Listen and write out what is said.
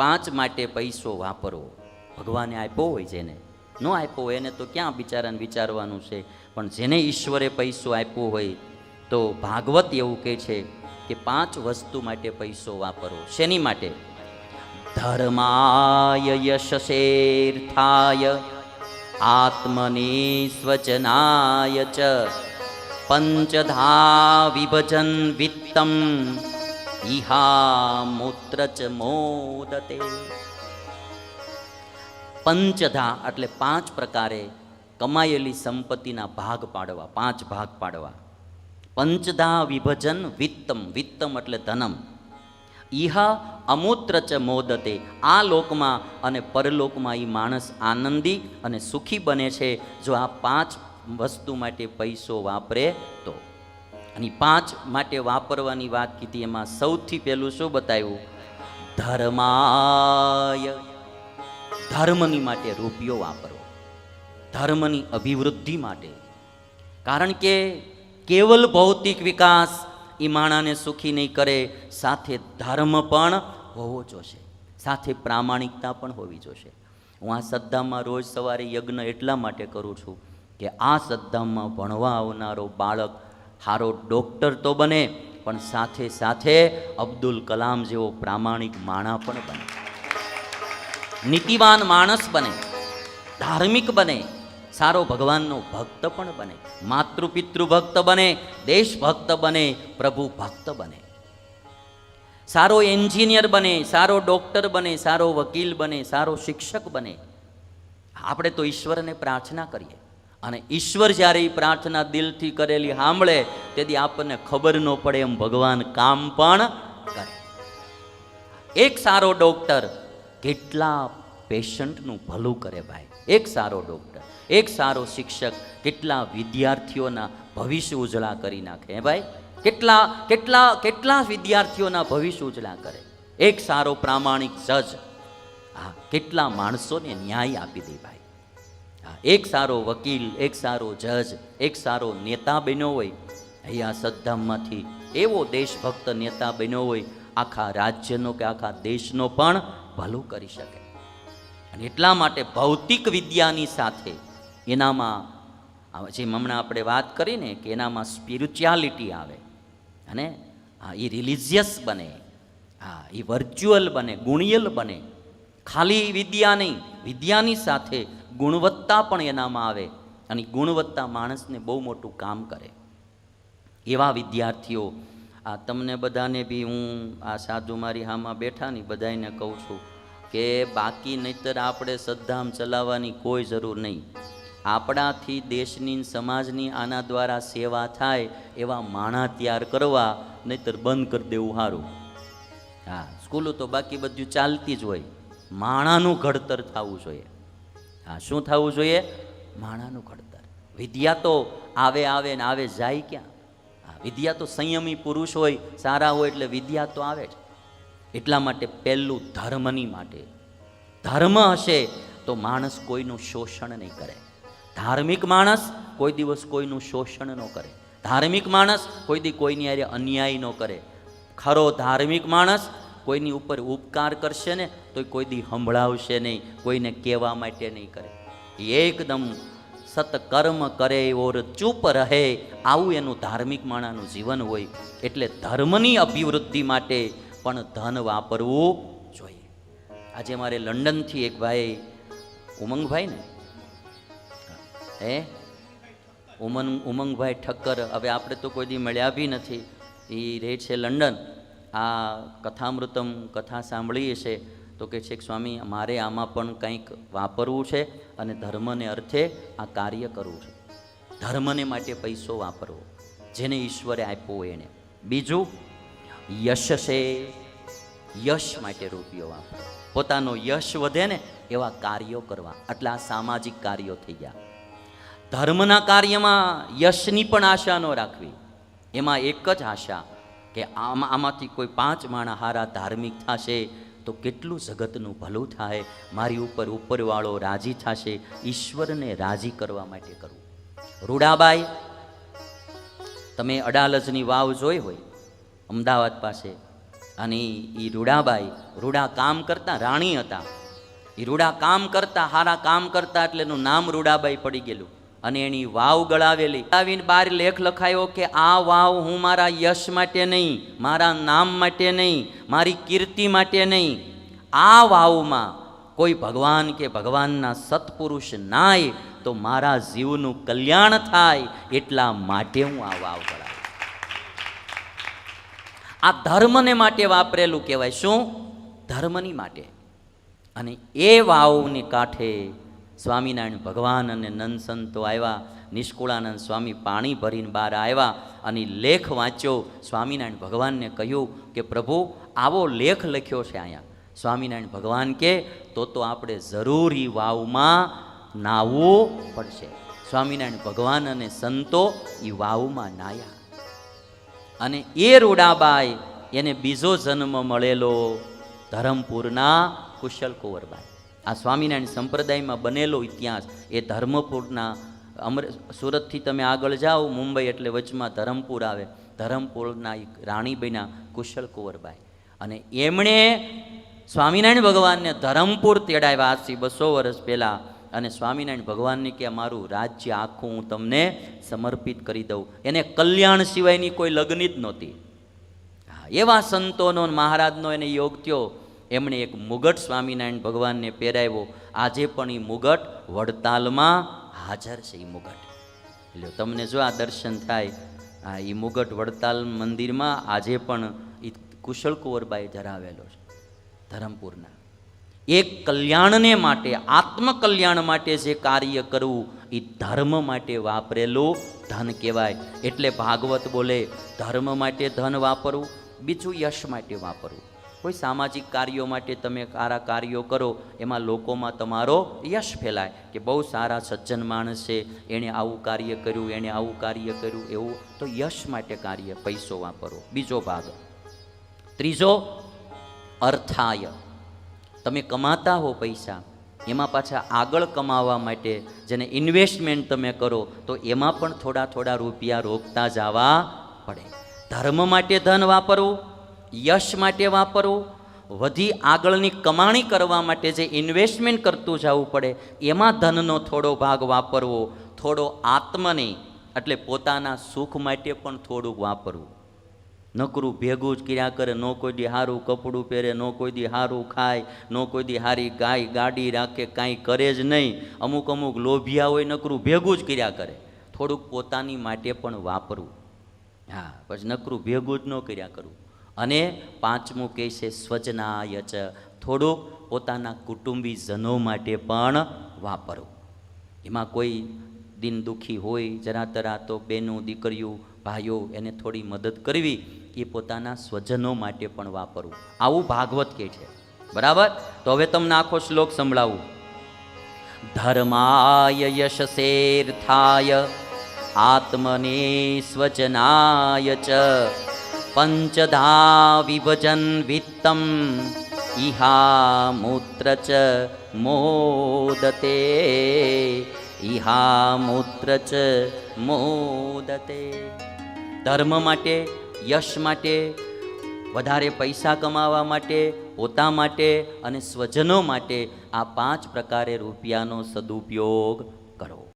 પાંચ માટે પૈસો વાપરો. ભગવાને આપ્યો હોય જેને. ન આપ્યો હોય એને તો ક્યાં બિચારાને વિચારવાનું છે? પણ જેને ઈશ્વરે પૈસો આપ્યો હોય તો ભાગવત એવું કહે છે કે પાંચ વસ્તુ માટે પૈસો વાપરો. શેની માટે? ધર્માય યશશેર્થાય, આત્મને સ્વચનાય ચ. પંચધા વિભજન વિત્તમ ઇહા મૂત્ર ચ મોદતે. પંચધા એટલે પાંચ પ્રકારે કમાયેલી સંપત્તિના ભાગ પાડવા, પાંચ ભાગ પાડવા. પંચધા વિભજન વિત્તમ વિત્તમ એટલે ધનમ. ઈહા અમૂત્ર ચ મોદતે. આ લોકમાં અને પરલોકમાં એ માણસ આનંદી અને સુખી બને છે. જો આ પાંચ વસ્તુ માટે પૈસો વાપરે તો. અને પાંચ માટે વાપરવાની વાત કીધી એમાં સૌથી પહેલું શું બતાવ્યું? ધર્માય. ધર્મની માટે રૂપિયો વાપરવો ધર્મની અભિવૃદ્ધિ માટે. કારણ કે કેવલ ભૌતિક વિકાસ એ માણાને સુખી નહીં કરે, સાથે ધર્મ પણ હોવો જોશે. સાથે પ્રામાણિકતા પણ હોવી જોશે. હું આ શ્રદ્ધામાં રોજ સવારે યજ્ઞ એટલા માટે કરું છું કે આ શ્રદ્ધામાં ભણવા આવનારો બાળક સારો ડૉક્ટર તો બને, પણ સાથે સાથે અબ્દુલ કલામ જેવો પ્રામાણિક માણા પણ બને. નીતિવાન માણસ બને, ધાર્મિક બને, સારો ભગવાનનો ભક્ત પણ બને, માતૃપિતૃ ભક્ત બને દેશ ભક્ત બને, પ્રભુ ભક્ત બને. સારો એન્જિનિયર બને, સારો ડૉક્ટર બને, સારો વકીલ બને, સારો શિક્ષક બને. આપણે તો ઈશ્વરને પ્રાર્થના કરીએ. અને ઈશ્વર જ્યારે એ પ્રાર્થના દિલથી કરેલી સાંભળે, તેથી આપણને ખબર ન પડે એમ ભગવાન કામ પણ કરે. એક સારો ડૉક્ટર કેટલા પેશન્ટનું ભલું કરે ભાઈ? એક સારો ડૉક્ટર, એક સારો શિક્ષક કેટલા વિદ્યાર્થીઓના ભવિષ્ય ઉજળા કરી નાખે, હે ભાઈ? કેટલા કેટલા કેટલા વિદ્યાર્થીઓના ભવિષ્ય ઉજળા કરે? એક સારો પ્રામાણિક જજ, હા, કેટલા માણસોને ન્યાય આપી દે ભાઈ? એક સારો વકીલ, એક સારો જજ, એક સારો નેતા બન્યો હોય, અહીંયા સદ્ધામમાંથી એવો દેશભક્ત નેતા બન્યો હોય, આખા રાજ્યનો કે આખા દેશનો પણ ભલું કરી શકે. અને એટલા માટે ભૌતિક વિદ્યાની સાથે એનામાં જે હમણાં આપણે વાત કરીને કે એનામાં સ્પિરિચ્યુઆલિટી આવે, અને હા એ રિલિજિયસ બને હા એ વર્ચ્યુઅલ બને, ગુણિયલ બને, ખાલી વિદ્યા નહીં, વિદ્યાની સાથે ગુણવત્તા પણ એનામાં આવે અને ગુણવત્તા માણસને બહુ મોટું કામ કરે. એવા વિદ્યાર્થીઓ, આ તમને બધાને બી હું, આ સાધુ મારી હામાં બેઠા ને બધાને કહું છું કે બાકી નહીતર આપણે સદ્ધામ ચલાવવાની કોઈ જરૂર નહીં. આપણાથી દેશની સમાજની આના દ્વારા સેવા થાય એવા માણા તૈયાર કરવા, નહીતર બંધ કરી દેવું સારું હા, સ્કૂલો તો બાકી બધું ચાલતી જ હોય. માણાનું ઘડતર થવું જોઈએ. હા, શું થવું જોઈએ? માણાનું ઘડતર. વિદ્યા તો આવે આવે ને આવે જાય ક્યાં? હા, વિદ્યા તો સંયમી પુરુષ હોય, સારા હોય એટલે વિદ્યા તો આવે જ. એટલા માટે પહેલું ધર્મની માટે. ધર્મ હશે તો માણસ કોઈનું શોષણ નહીં કરે. ધાર્મિક માણસ કોઈ દિવસ કોઈનું શોષણ ન કરે. ધાર્મિક માણસ કોઈ દી કોઈની હારે અન્યાય ન કરે. ખરો ધાર્મિક માણસ કોઈની ઉપર ઉપકાર કરશે ને તો કોઈ દી સંભળાવશે નહીં, કોઈને કહેવા માટે નહીં કરે. એકદમ સતકર્મ કરે ઓર ચૂપ રહે, આવું એનું ધાર્મિક માણાનું જીવન હોય, એટલે ધર્મની અભિવૃદ્ધિ માટે પણ ધન વાપરવું જોઈએ. આજે મારે લંડનથી એક ભાઈ, ઉમંગભાઈ ને? હે? ઉમંગ, ઉમંગભાઈ ઠક્કર, હવે આપણે તો કોઈ દી મળ્યા બી નથી. એ રહે છે લંડન. આ કથામૃતમ કથા સાંભળીએ છે, તો કે છે સ્વામી, મારે આમાં પણ કંઈક વાપરવું છે અને ધર્મને અર્થે આ કાર્ય કરવું છે. ધર્મને માટે પૈસો વાપરવો, જેને ઈશ્વરે આપ્યો એને. બીજું, યશ છે. યશ માટે રૂપિયો વાપરો. પોતાનો યશ વધે ને એવા કાર્યો કરવા. આટલા સામાજિક કાર્યો થઈ ગયા. ધર્મના કાર્યમાં યશની પણ આશા ન રાખવી. એમાં એક જ આશા કે આમાં આમાંથી કોઈ પાંચ માણા હારા ધાર્મિક થશે, તો કેટલું જગતનું ભલું થાય? મારી ઉપર ઉપરવાળો રાજી થશે, ઈશ્વરને રાજી કરવા માટે કરવું રૂડાબાઈ, તમે અડાલજની વાવ જોઈ હોય, અમદાવાદ પાસે. અને એ રૂડાબાઈ, રૂડા કામ કરતા રાણી હતા. એ રૂડા કામ કરતા, હારા કામ કરતા એટલે એનું નામ રૂડાબાઈ પડી ગયેલું. અને એની વાવ ગળાવેલી. આવીને બાર લેખ લખાયો કે, આ વાવ હું મારા યશ માટે નહીં, મારા નામ માટે નહીં, મારી કીર્તિ માટે નહીં. આ વાવમાં કોઈ ભગવાન કે ભગવાનના સત્પુરુષ નાય તો મારા જીવનું કલ્યાણ થાય એટલા માટે હું આ વાવ ગળાવ્યો આ ધર્મને માટે વાપરેલું કહેવાય. શું? ધર્મની માટે. અને એ વાવની કાંઠે સ્વામિનારાયણ ભગવાન અને નંદ સંતો આવ્યા. નિષ્કુળાનંદ સ્વામી પાણી ભરીને બહાર આવ્યા અને લેખ વાંચ્યો. સ્વામિનારાયણ ભગવાનને કહ્યું કે, પ્રભુ, આવો લેખ લખ્યો છે અહીંયા. સ્વામિનારાયણ ભગવાન કે, તો તો આપણે જરૂરી વાવમાં નાહવું પડશે. સ્વામિનારાયણ ભગવાન અને સંતો એ વાવમાં નાયા અને એ રૂડાબાઈ એને બીજો જન્મ મળેલો ધરમપુરના કુશલ કુંવરબાઈ આ સ્વામિનારાયણ સંપ્રદાયમાં બનેલો ઇતિહાસ એ ધર્મપુરના અમર, સુરતથી તમે આગળ જાઓ, મુંબઈ એટલે વચમાં ધરમપુર આવે. ધરમપુરના એક રાણીબાઈના કુશલ કુંવરબાઈ અને એમણે સ્વામિનારાયણ ભગવાનને ધરમપુર તેડાવ્યા આજથી બસો વર્ષ પહેલાં. અને સ્વામિનારાયણ ભગવાનને કે મારું રાજ્ય આખું હું તમને સમર્પિત કરી દઉં. એને કલ્યાણ સિવાયની કોઈ લગ્ન જ નહોતી. એવા સંતોનો મહારાજનો એને યોગ થયો. એમણે એક મુગટ સ્વામિનારાયણ ભગવાનને પહેરાવ્યો. આજે પણ એ મુગટ વડતાલમાં હાજર છે એ મુગટ. એટલે તમને જો આ દર્શન થાય, આ એ મુગટ વડતાલ મંદિરમાં આજે પણ એ કુશળ કુંવરબાઈ ધરાવેલો છે, ધરમપુરના. એક કલ્યાણને માટે, આત્મકલ્યાણ માટે જે કાર્ય કરવું એ ધર્મ માટે વાપરેલું ધન કહેવાય. એટલે ભાગવત બોલે, ધર્મ માટે ધન વાપરવું, બીજું યશ માટે વાપરવું. કોઈ સામાજિક કાર્યો માટે તમે સારા કાર્યો કરો, એમાં લોકોમાં તમારો યશ ફેલાય કે બહુ સારા સજ્જન માણસ એણે આવું કાર્ય કર્યું, એણે આવું કાર્ય કર્યું, એવું. તો યશ માટે કાર્ય, પૈસો વાપરો. બીજો ભાગ. ત્રીજો, અર્થાય. તમે કમાતા હો પૈસા, એમાં પાછા આગળ કમાવા માટે જેને ઇન્વેસ્ટમેન્ટ તમે કરો, તો એમાં પણ થોડા થોડા રૂપિયા રોકતા જવા પડે. ધર્મ માટે ધન વાપરવું યશ માટે વાપરવું વધી આગળની કમાણી કરવા માટે જે ઇન્વેસ્ટમેન્ટ કરતું જવું પડે, એમાં ધનનો થોડો ભાગ વાપરવો, થોડો આત્મને, એટલે પોતાના સુખ માટે પણ થોડુંક વાપરવું. નકરું ભેગું જ કર્યા કરે, ન કોઈ દી હારું કપડું પહેરે, ન કોઈ દી સારું ખાય, ન કોઈ દી સારી ગાય ગાડી રાખે, કાંઈ કરે જ નહીં. અમુક અમુક લોભિયા હોય, નકરું ભેગું જ કર્યા કરે. થોડુંક પોતાની માટે પણ વાપરવું. હા, પછી નકરું ભેગું જ ન કર્યા કરવું અને પાંચમું કહે છે સ્વજનાય ચ. થોડુંક પોતાના કુટુંબીજનો માટે પણ વાપરો. એમાં કોઈ દિન દુઃખી હોય, જરા તરા તો બેનું દીકરીઓ, ભાઈઓ એને થોડી મદદ કરવી, એ પોતાના સ્વજનો માટે પણ વાપરવું. આવું ભાગવત કહે છે. બરાબર? તો હવે તમને આખો શ્લોક સંભળાવું. ધર્માય યશસેર્થાય આત્મને સ્વજનાય ચ. પંચધા વિભજન વિત્તમ ઇહા મૂત્ર ચ મોદતે ઇહા મૂત્ર ચ મોદતે ધર્મ માટે યશ માટે, વધારે પૈસા કમાવા માટે, પોતા માટે અને સ્વજનો માટે આ પાંચ પ્રકારે રૂપિયાનો સદુપયોગ